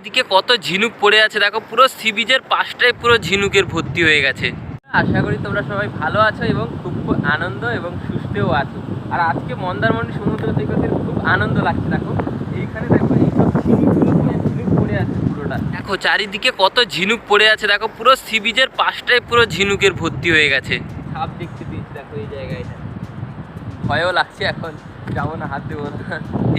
এদিকে কত ঝিনুক পড়ে আছে, দেখো পুরো সি বিচের পাশটাই পুরো ঝিনুকের ভর্তি হয়ে গেছে। আশা করি তোমরা সবাই ভালো আছো এবং খুব আনন্দ এবং সুস্থও আছো। আর আজকে মন্দারমণি সমুদ্র সৈকতে খুব আনন্দ লাগছে, দেখো। এইখানে দেখো ঝিনুক পড়ে আছে পুরোটা। দেখো, চারিদিকে কত ঝিনুক পড়ে আছে, দেখো, পুরো সি বিচের পাশটাই পুরো ঝিনুকের ভর্তি হয়ে গেছে। সাপ দেখতে পেয়েছি দেখো, এই জায়গাটা ভয়ও লাগছে এখন। যাব না হাত দেবো না।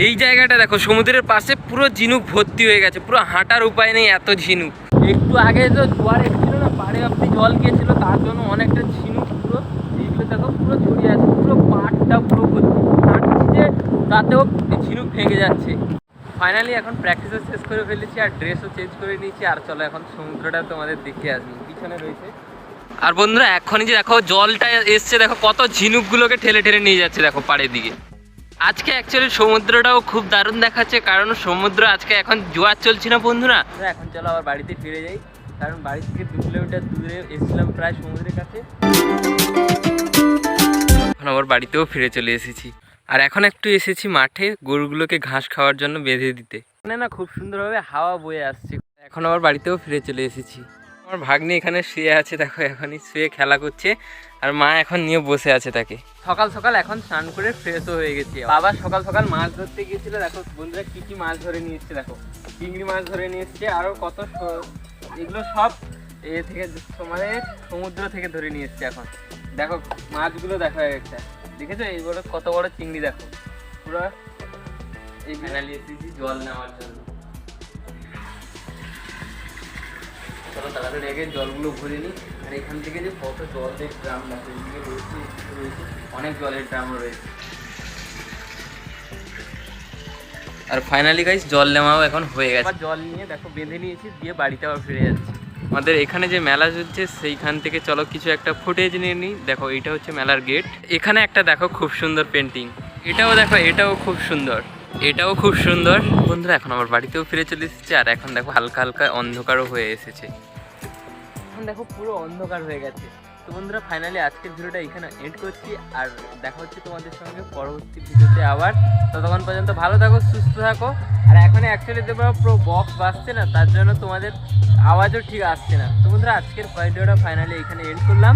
এই জায়গাটা দেখো সমুদ্রের পাশে পুরো ঝিনুক ভর্তি হয়ে গেছে পুরো হাঁটার উপায় নেই এত ঝিনুক। একটু আগে তো জোয়ার এসেছিল না পাড়ে অব্দি জল গিয়েছিল তার জন্য অনেকটা ঝিনুক পুরো এইগুলো দেখো পুরো ছড়িয়ে আছে পুরো পাটটা পুরো ভর্তি। হাঁটছি যে তাতেও ঝিনুক ভেঙে যাচ্ছে। ফাইনালি এখন প্র্যাকটিসও শেষ করে ফেলেছি আর ড্রেসও চেঞ্জ করে নিয়েছি আর চলো এখন সমুদ্রটা তোমাদের দেখে আসি। পিছনে রয়েছে। আর বন্ধুরা এখনই যে দেখো জলটা এসছে দেখো কত ঝিনুকগুলোকে ঠেলে ঠেলে নিয়ে যাচ্ছে দেখো পাড়ের দিকে। আজকে অ্যাকচুয়ালি সমুদ্রটাও খুব দারুণ দেখাচ্ছে কারণ সমুদ্র আজকে এখন জোয়ার চলছে না বন্ধুরা? এখন চলো আবার বাড়িতে ফিরে যাই কারণ বাড়ি থেকে দু কিলোমিটার দূরে এসেছিলাম প্রায় সমুদ্রের কাছে। এখন আবার বাড়িতেও ফিরে চলে এসেছি। আর এখন একটু এসেছি মাঠে গরুগুলোকে ঘাস খাওয়ার জন্য বেঁধে দিতে। মানে না খুব সুন্দরভাবে হাওয়া বয়ে আসছে। এখন আবার বাড়িতেও ফিরে চলে এসেছি। আমার ভাগ্নি এখানে শুয়ে আছে দেখো এখনই শুয়ে খেলা করছে আর মা এখন নিয়ে বসে আছে তাকে। সকাল সকাল এখন স্নান করে ফ্রেশও হয়ে গেছি বাবা সকাল সকাল মাছ ধরতে গিয়েছিল দেখো বন্ধুরা কি কি মাছ ধরে নিয়ে এসছে দেখো। চিংড়ি মাছ ধরে নিয়ে এসছে আরও কত এগুলো সব এ থেকে মানে সমুদ্র থেকে ধরে নিয়ে এসছে এখন। দেখো মাছগুলো দেখো একটা দেখেছ? এইগুলো কত বড় চিংড়ি দেখো। পুরো এই জল নেওয়ার জন্য। চলো তাড়াতাড়ি আগে জলগুলো ভরে নিই আর এখান থেকে যে কত জলের ড্রাম এদিকে রয়েছে রয়েছে অনেক জলের ড্রাম রয়েছে। আর ফাইনালি গাইস জল নেওয়াও এখন হয়ে গেছে। জল নিয়ে দেখো বেঁধে নিয়েছি দিয়ে বাড়িতে আবার ফিরে যাচ্ছি। আমাদের এখানে যে মেলা চলছে সেইখান থেকে চলো কিছু একটা ফুটেজ নিয়ে নিই। দেখো এটা হচ্ছে মেলার গেট এখানে একটা দেখো খুব সুন্দর পেন্টিং এটাও দেখো এটাও খুব সুন্দর। এটাও খুব সুন্দর। বন্ধুরা এখন আমার বাড়িতেও ফিরে চলে এসেছে আর এখন দেখো হালকা হালকা অন্ধকারও হয়ে এসেছে। এখন দেখো পুরো অন্ধকার হয়ে গেছে। তো বন্ধুরা ফাইনালি আজকের ভিডিওটা এখানে এন্ড করছি আর দেখা হচ্ছে তোমাদের সঙ্গে পরবর্তী ভিডিওতে আবার। ততক্ষণ পর্যন্ত ভালো থাকো, সুস্থ থাকো। আর এখন অ্যাকচুয়ালি দেখব পুরো বক্স বাজছে না, তার জন্য তোমাদের আওয়াজও ঠিক আসছে না। তো বন্ধুরা, আজকের ভিডিওটা ফাইনালি এখানে এন্ড করলাম।